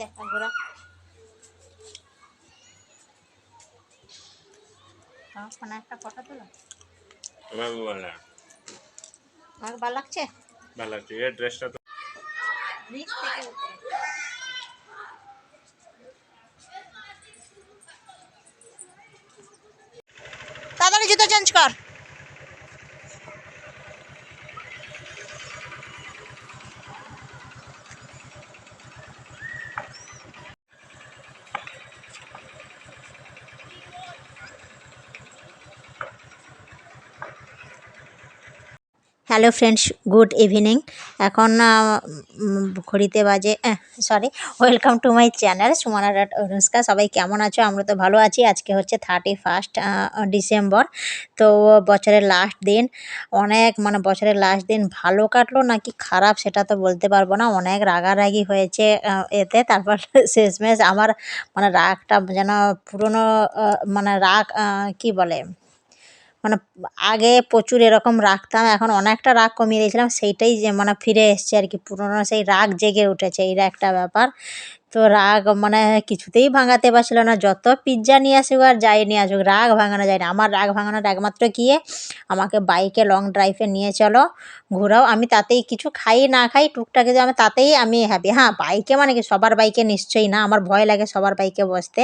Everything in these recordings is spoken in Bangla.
দেখা ঘোরা। ওখানে একটা ফটো তোলো। ভালো আমাকে ভালো লাগছে? ভালো লাগছে। এই ড্রেসটা তো নিচ থেকে তাড়াতাড়ি জুতো চেঞ্জ কর। হ্যালো ফ্রেন্ডস গুড ইভিনিং এখন ঘড়িতে বাজে sorry welcome to my channel Sumana রাট অনুষ্কা। সবাই কেমন আছো? আমরা তো ভালো আছি। আজকে হচ্ছে থার্টি ফার্স্ট ডিসেম্বর তো বছরের লাস্ট দিন, অনেক মানে বছরের লাস্ট দিন ভালো কাটলো নাকি খারাপ সেটা তো বলতে পারব না। অনেক রাগারাগি হয়েছে এতে। তারপর শেষমেশ আমার মানে রাগটা যেন পুরনো মানে রাগ কি বলে? মানে আগে প্রচুর এরকম রাখতাম এখন অনেকটা রাগ কমিয়ে দিয়েছিলাম, সেইটাই যে মানে ফিরে এসছে আর কি, পুরোনো সেই রাগ জেগে উঠেছে এইটা একটা ব্যাপার। তো রাগ মানে কিছুতেই ভাঙাতে পারছিল না। যত পিৎজা নিয়ে আসুক আর যাই নিয়ে আসুক, রাগ ভাঙানো যায় না। আমার রাগ ভাঙানোর একমাত্র গিয়ে আমাকে বাইকে লং ড্রাইভে নিয়ে চলো, ঘোরাও। আমি তাতেই কিছু খাই না খাই, টুকটাকে যে আমি তাতেই আমি হ্যাপি হ্যাঁ বাইকে মানে কি? সবার বাইকে নিশ্চয়ই না। আমার ভয় লাগে সবার বাইকে বসতে।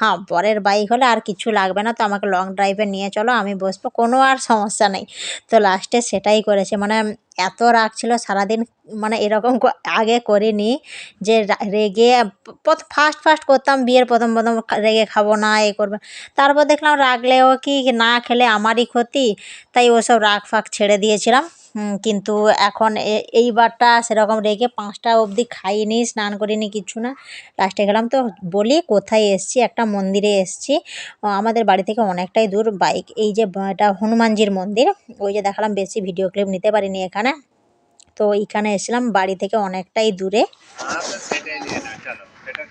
হ্যাঁ পরের বাইক হলে আর কিছু লাগবে না। তো আমাকে লং ড্রাইভে নিয়ে চলো, আমি বসবো। কোনো আর সমস্যা নেই। তো লাস্টে সেটাই করেছে। মানে এত রাগ ছিল সারাদিন মানে এরকম আগে করিনি যে রেগে ফার্স্ট ফার্স্ট করতাম, বিয়ের প্রথম প্রথম রেগে খাব না, এ করবে। তারপর দেখলাম রাগলেও কি না খেলে আমারই ক্ষতি, তাই ওসব রাগ ফাগ ছেড়ে দিয়েছিলাম। কিন্তু এখন এ- এইবারটা সেরকম রেগে পাঁচটা অবধি খাইনি স্নান করিনি কিছু না লাস্টে গেলাম তো বলি কোথায় এসছি একটা মন্দিরে এসছি ও আমাদের বাড়ি থেকে অনেকটাই দূর বাইক এই যে ব- এটা হনুমানজির মন্দির ওই যে দেখালাম বেশি ভিডিও ক্লিপ নিতে পারিনি এখানে তো এইখানে এসেছিলাম বাড়ি থেকে অনেকটাই দূরে हाँ तो सेट है लिए ना चलो बेटा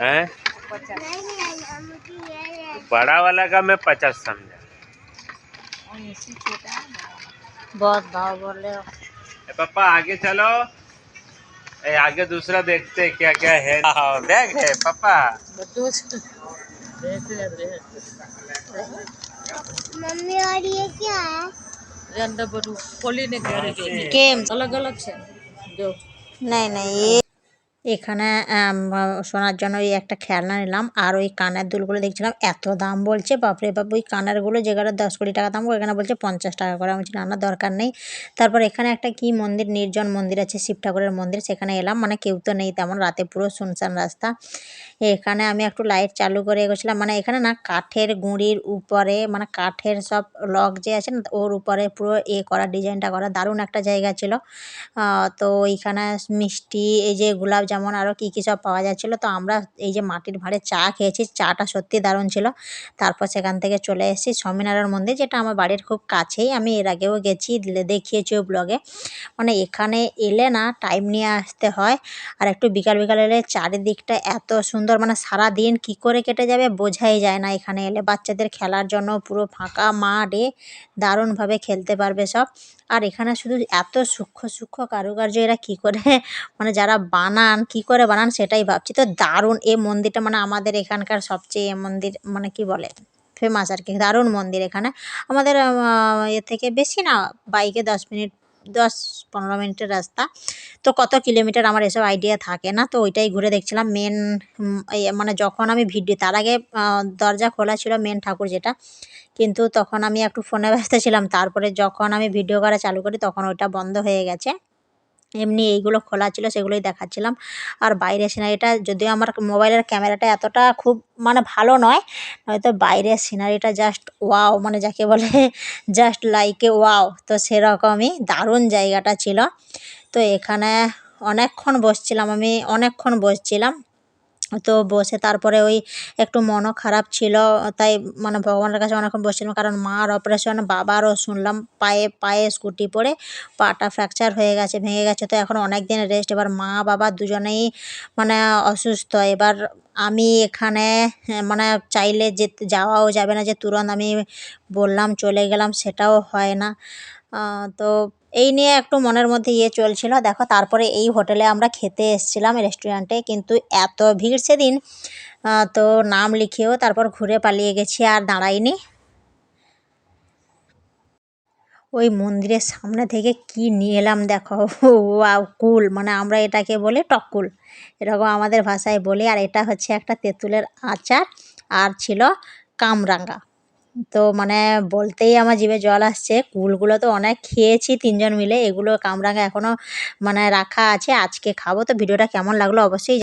है? बड़ा वाला का मैं पचास समझा। बहुत भाव बोले पापा आगे चलो। ए, आगे दूसरा देखते क्या क्या है। बैग है पापा। मम्मी और ये क्या है? हाँ, अलग अलग से। जो নাই নাই এ এখানে শোনার জন্য ওই একটা খেলনা নিলাম। আর ওই কানের দুলগুলো দেখছিলাম, এত দাম বলছে, বাপরে বাপ, ওই কানেরগুলো যেগুলো দশ কোটি টাকা দাম ওখানে বলছে পঞ্চাশ টাকা করে। আমি বলছি না না দরকার নেই। তারপর এখানে একটা কি মন্দির, নির্জন মন্দির আছে, শিব ঠাকুরের মন্দির, সেখানে এলাম। মানে কেউ তো নেই তেমন, রাতে পুরো শুনশান রাস্তা। এখানে আমি একটু লাইট চালু করে এগোছিলাম মানে এখানে না, কাঠের গুঁড়ির উপরে মানে কাঠের সব লক যে আছে না, ওর উপরে পুরো এ করা ডিজাইনটা করা, দারুণ একটা জায়গা ছিল। তো এইখানে মিষ্টি, এই যে গোলাপ জামুন আরও কী কী সব পাওয়া যাচ্ছিল। তো আমরা এই যে মাটির ভাঁড়ে চা খেয়েছি, চাটা সত্যি দারুণ ছিল। তারপর সেখান থেকে চলে এসেছি স্বামীনারায়ণ মন্দির, যেটা আমার বাড়ির খুব কাছেই। আমি এর আগেও গেছি দেখিয়েছি ব্লগে মানে এখানে এলে না টাইম নিয়ে আসতে হয়। আর একটু বিকাল বিকাল এলে চারিদিকটা এত সুন্দর মানে সারা দিন কী করে কেটে যাবে বোঝাই যায় না এখানে এলে। বাচ্চাদের খেলার জন্য পুরো ফাঁকা মাঠে দারুণভাবে খেলতে পারবে সব। আর এখানে শুধু এত সূক্ষ্ম সূক্ষ্ম কারুকার্য এরা কী করে? মানে যারা বানান, কী করে বানান সেটাই ভাবছি। তো দারুণ এ মন্দিরটা মানে আমাদের এখানকার সবচেয়ে এ মন্দির মানে কি বলে? ফেমাস আর কি, দারুণ মন্দির এখানে। আমাদের এ থেকে বেশি না, বাইকে দশ মিনিট দশ পনেরো মিনিটের রাস্তা। তো কত কিলোমিটার আমার এসব আইডিয়া থাকে না? তো ওইটাই ঘুরে দেখছিলাম। মেন মানে যখন আমি ভিডিও, তার আগে দরজা খোলা ছিল মেন ঠাকুর যেটা। কিন্তু তখন আমি একটু ফোনে ব্যস্ত ছিলাম। তারপরে যখন আমি ভিডিও করা চালু করি, তখন ওইটা বন্ধ হয়ে গেছে। এমনি এইগুলো খোলা ছিল সেগুলোই দেখাচ্ছিলাম। আর বাইরে সিনারিটা যদিও আমার মোবাইলের ক্যামেরাটা এতটা খুব মানে ভালো নয়, নয়তো বাইরের সিনারিটা জাস্ট ওয়াও মানে যাকে বলে জাস্ট লাইকে ওয়াও তো সেরকমই দারুণ জায়গাটা ছিল। তো এখানে অনেকক্ষণ বসছিলাম আমি, অনেকক্ষণ বসছিলাম। তো বসে তারপরে ওই একটু মনও খারাপ ছিল, তাই মানে ভগবানের কাছে অনেকক্ষণ বসছিলাম কারণ মার অপারেশন বাবারও শুনলাম পায়ে পায়ে স্কুটি পড়ে পাটা ফ্র্যাকচার হয়ে গেছে, ভেঙে গেছে, তো এখন অনেক দিন রেস্ট এবার মা, বাবা দুজনেই মানে অসুস্থ। এবার আমি এখানে মানে চাইলে যে, যাওয়াও যাবে না যে, তুরন্ত আমি বললাম চলে গেলাম, সেটাও হয় না। তো এই নিয়ে একটু মনের মধ্যে ইয়ে চলছিল। দেখো, তারপরে এই হোটেলে আমরা খেতে এসেছিলাম রেস্টুরেন্টে কিন্তু এত ভিড় সেদিন তো নাম লিখিয়েও তারপর ঘুরে পালিয়ে গেছি আর দাঁড়াইনি। ওই মন্দিরের সামনে থেকে কি নিয়ে এলাম দেখো, ওয়াও, কুল মানে আমরা এটাকে বলি টকুল এরকম আমাদের ভাষায় বলি, আর এটা হচ্ছে একটা তেঁতুলের আচার, আর ছিল কামরাঙ্গা। তো মানে বলতেই আমার জিভে জল আসছে। কুলগুলো তো অনেক খেয়েছি তিনজন মিলে। এগুলো কামরাঙা এখনও মানে রাখা আছে, আজকে খাব। তো ভিডিওটা কেমন লাগল অবশ্যই